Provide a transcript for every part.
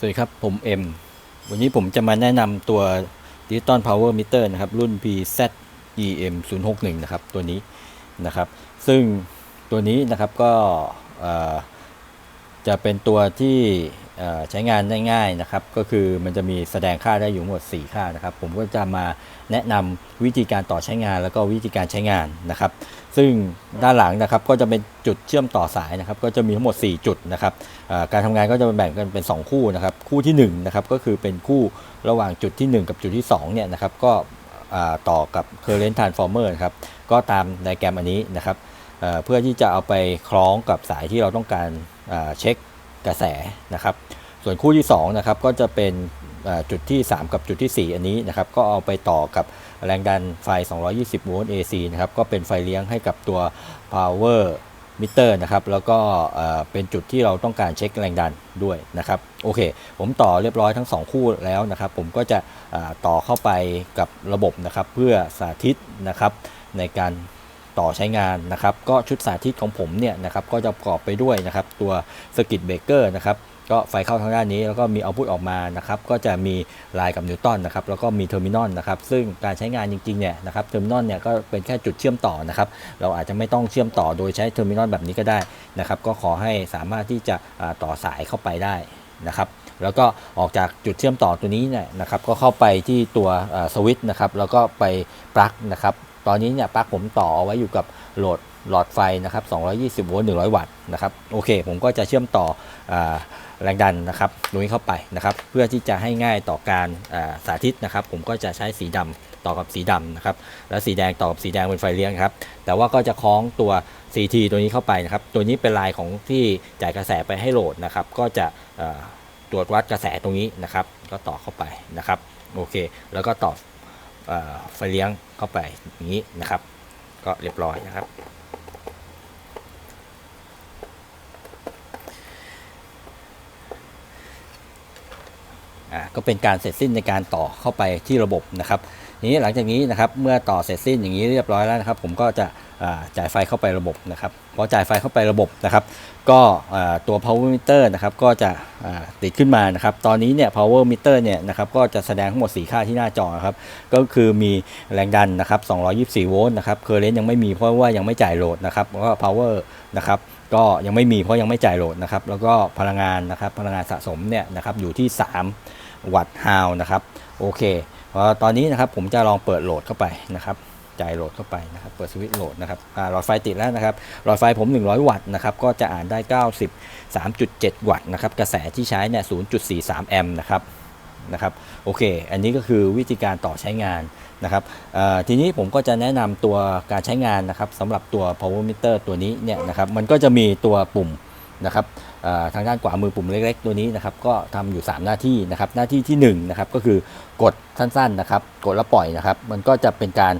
สวัสดีครับ ผมเอ็มวันนี้ผมจะมาแนะนำตัว Digital Power Meter นะครับ รุ่น PZ EM 0 6 1นะครับ ตัวนี้นะครับ ซึ่งตัวนี้นะครับก็จะเป็นตัวที่ ใช้งานได้ง่ายนะครับ ก็คือมันจะมีแสดงค่าได้อยู่หมด 4 ค่านะครับ ผมก็จะมาแนะนำวิธีการต่อใช้งาน แล้วก็วิธีการใช้งานนะครับ ซึ่งด้านหลังนะครับก็จะเป็นจุดเชื่อมต่อสายนะครับ ก็จะมีทั้งหมด 4 จุดนะครับการทำงานก็จะแบ่งกันเป็น 2 คู่นะครับ คู่ที่1นะครับก็คือเป็นคู่ระหว่างจุดที่ 1 กับจุดที่2เนี่ยนะครับก็ต่อกับ current transformer ครับก็ตามไดแกรมอันนี้นะครับเพื่อที่จะเอาไปคล้องกับสายที่เราต้องการเช็ค กระแสนะครับ ส่วนคู่ที่2นะครับก็จะเป็นจุดที่ 3 กับจุดทีสี่ 4 อันนี้นะครับก็เอาไปต่อกับแรงดันไฟ 220 โวลต์ AC นะครับก็เป็นไฟเลี้ยงให้กับตัว power meter นะครับแล้วก็เป็นจุดที่เราต้องการเช็คแรงดันด้วยนะครับโอเค ผมต่อเรียบร้อยทั้ง 2 คู่แล้วนะครับ ผมก็จะต่อเข้าไปกับระบบนะครับเพื่อสาธิตนะครับในการ ต่อใช้งานนะครับ ก็ชุดสาธิตของผมเนี่ยนะครับก็จะประกอบไปด้วยนะครับ ตัวสกิตเบเกอร์นะครับก็ไฟเข้าทางด้านนี้แล้วก็มีเอาพุตออกมานะครับก็จะมีลายกับนิวตันนะครับแล้วก็มีเทอร์มินอลนะครับซึ่งการใช้งานจริงๆเนี่ยนะครับเทอร์มินอลเนี่ยก็เป็นแค่จุดเชื่อมต่อนะครับเราอาจจะไม่ต้องเชื่อมต่อโดยใช้เทอร์มินอลแบบนี้ก็ได้นะครับก็ขอให้สามารถที่จะต่อสายเข้าไปได้นะครับแล้วก็ออกจากจุดเชื่อมต่อตัวนี้เนี่ยนะครับก็เข้าไปที่ตัวสวิตช์นะครับแล้วก็ไปปลั๊กนะครับ ตอนนี้เนี่ยปลั๊กผมต่อเอาไว้อยู่กับโหลดหลอดไฟนะครับ 220 โวลต์ 100 วัตต์นะครับ โอเค ผมก็จะเชื่อมต่ออแรงดันนะครับตรงนี้เข้าไปนะครับ เพื่อที่จะให้ง่ายต่อการสาธิตนะครับ ผมก็จะใช้สีดำต่อกับสีดำนะครับ แล้วสีแดงต่อกับสีแดงเป็นไฟเลี้ยงครับ แต่ว่าก็จะคล้องตัว CT ตัวนี้เข้าไปนะครับ ตัวนี้เป็นลายของที่จ่ายกระแสไปให้โหลดนะครับ ก็จะตรวจวัดกระแสตรงนี้นะครับ ก็ต่อเข้าไปนะครับ โอเค แล้วก็ต่อ ไฟเลี้ยงเข้าไปอย่างนี้นะครับ ก็เรียบร้อยนะครับอ่าก็เป็นการเสร็จสิ้นในการต่อเข้าไปที่ระบบนะครับนี้หลังจากนี้นะครับเมื่อต่อเสร็จสิ้นอย่างนี้เรียบร้อยแล้วนะครับ ผมก็จะ จ่ายไฟเข้าไประบบนะครับพอจ่ายไฟเข้าไประบบนะครับ ก็ตัว power meter นะครับก็จะติดขึ้นมานะครับ ตอนนี้เนี่ย power meter เนี่ยนะครับก็จะแสดงทั้งหมด 4 ค่าที่หน้าจอครับ ก็คือมีแรงดันนะครับ224 โวลต์นะครับ current ยังไม่มีเพราะว่ายังไม่จ่ายโหลดนะครับแล้วก็ power นะครับก็ยังไม่มีเพราะยังไม่จ่ายโหลดนะครับ แล้วก็พลังงานนะครับพลังงานสะสมเนี่ยนะครับอยู่ที่ 3 วัตต์ฮาวนะครับโอเคพอตอนนี้นะครับผมจะลองเปิดโหลดเข้าไปนะครับ จ่ายโหลดเข้าไปนะครับ เปิดสวิตช์โหลดนะครับหลอดไฟติดแล้วนะครับ หลอดไฟผม 100 วัตต์นะครับ ก็จะอ่านได้ 93.7 วัตต์นะครับ กระแสที่ใช้เนี่ย 0.43 แอมป์นะครับ นะครับ โอเค อันนี้ก็คือวิธีการต่อใช้งานนะครับทีนี้ผมก็จะแนะนำตัวการใช้งานนะครับสำหรับตัว power meter ตัวนี้เนี่ยนะครับ มันก็จะมีตัวปุ่ม นะครับทางด้านขวามือปุ่มเล็กๆ ตัวนี้นะครับก็ทำอยู่ 3 หน้าที่นะครับหน้าที่ที่1นะครับก็คือกดสั้นๆนะครับกดแล้วปล่อยนะครับมันก็จะเป็นการ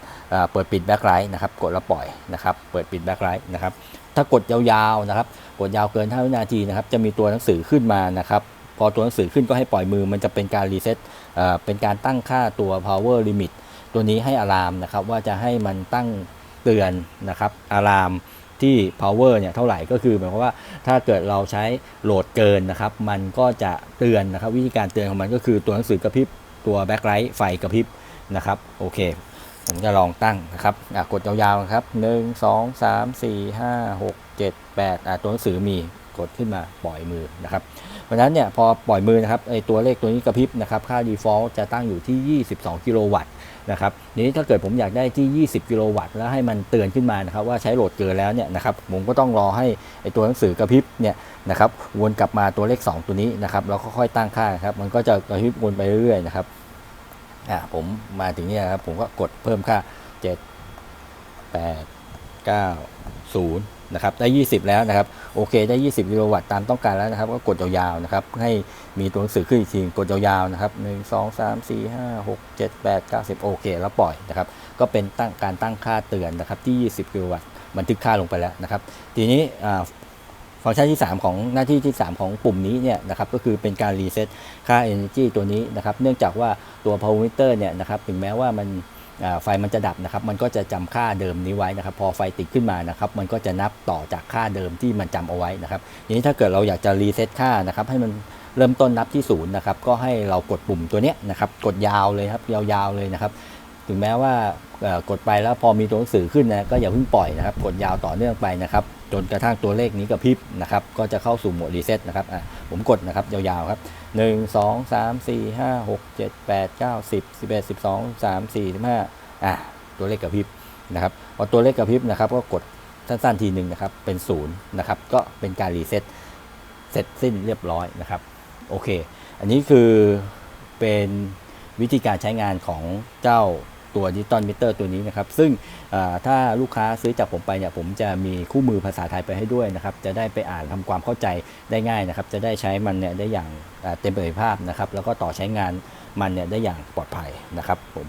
เปิดปิดแบ็คไลท์นะครับกดแล้วปล่อยนะครับเปิดปิดแบ็คไลท์นะครับถ้ากดยาวๆนะครับกดยาวเกิน5วินาทีนะครับจะมีตัวหนังสือขึ้นมานะครับพอตัวหนังสือขึ้นก็ให้ปล่อยมือมันจะเป็นการรีเซ็ตเป็นการตั้งค่าตัว power limit ตัวนี้ให้อะลามนะครับว่าจะให้มันตั้งเตือนนะครับอะลาม ที่ power เนี่ยเท่าไหร่ก็คือหมายความว่าถ้าเกิดเราใช้โหลดเกินนะครับ มันก็จะเตือนนะครับ วิธีการเตือนของมันก็คือตัวหนังสือกระพริบตัวแบ็คไลท์ไฟกระพริบนะครับโอเค ผมจะลองตั้งนะครับกดยาวๆนะครับหนึ่งสองสามสี่ห้าหกเจ็ดแปดอะตัวหนังสือมีกดขึ้นมาปล่อยมือนะครับ เพราะนั้นเนี่ยพอปล่อยมือนะครับไอตัวเลขตัวนี้กระพริบนะครับค่า default จะตั้งอยู่ที่ 22 กิโลวัตต์นะครับนี้ถ้าเกิดผมอยากได้ที่ 20 กิโลวัตต์แล้วให้มันเตือนขึ้นมานะครับว่าใช้โหลดเกินแล้วเนี่ยนะครับผมก็ต้องรอให้ไอตัวหนังสือกระพริบเนี่ยนะครับวนกลับมาตัวเลข 2 ตัวนี้นะครับแล้วค่อยตั้งค่าครับมันก็จะกระพริบวนไปเรื่อยๆนะครับอ่าผมมาถึงนี่ยครับผมก็กดเพิ่มค่า 7 8 9 0 นะครับได้ 20 แล้วนะครับโอเคได้ 20 กิโลวัตต์ตามต้องการแล้วนะครับ ก็กดยาวๆนะครับให้มีตัวหนังสือขึ้นอีกทีกดยาวๆนะครับ 1 2 3 4 5 6 7 8 9 10 โอเค แล้วปล่อยนะครับ ก็เป็นตั้งการตั้งค่าเตือนนะครับที่ 20 กิโลวัตต์บันทึกค่าลงไปแล้วนะครับ ทีนี้ฟังก์ชันที่ 3 ของหน้าที่ที่ 3 ของปุ่มนี้เนี่ยนะครับก็คือเป็นการรีเซ็ตค่า Energy ตัวนี้นะครับ เนื่องจากว่าตัว power meter เนี่ยนะครับถึงแม้ว่ามัน ไฟมันจะดับนะครับ มันก็จะจำค่าเดิมนี้ไว้นะครับ พอไฟติดขึ้นมานะครับ มันก็จะนับต่อจากค่าเดิมที่มันจำเอาไว้นะครับทีนี้ถ้าเกิดเราอยากจะรีเซ็ตค่านะครับ ให้มันเริ่มต้นนับที่ศูนย์นะครับ ก็ให้เรากดปุ่มตัวเนี้ยนะครับ กดยาวเลยครับ ยาวๆเลยนะครับ ถึงแม้ว่ากดไปแล้วพอมีตัวหนังสือขึ้นนะ ก็อย่าเพิ่งปล่อยนะครับ กดยาวต่อเนื่องไปนะครับ จนกระทั่งตัวเลขนี้กระพริบนะครับ ก็จะเข้าสู่โหมดรีเซ็ตนะครับอะผมกดนะครับยาวๆครับ 1 2 3 4 5 6 7 8 9 10 11 12 3 4 5อะตัวเลขกระพริบนะครับพอตัวเลขกระพริบนะครับก็กดสั้นๆทีหนึ่งนะครับเป็นศูนย์นะครับก็เป็นการรีเซ็ตเสร็จสิ้นเรียบร้อยนะครับโอเค อันนี้คือเป็นวิธีการใช้งานของเจ้า ตัวดิจิตอลมิเตอร์ตัวนี้นะครับ ซึ่งถ้าลูกค้าซื้อจากผมไปเนี่ยผมจะมีคู่มือภาษาไทยไปให้ด้วยนะครับ จะได้ไปอ่านทำความเข้าใจได้ง่ายนะครับ จะได้ใช้มันเนี่ยได้อย่างเต็มประสิทธิภาพนะครับ แล้วก็ต่อใช้งานมันเนี่ยได้อย่างปลอดภัยนะครับผม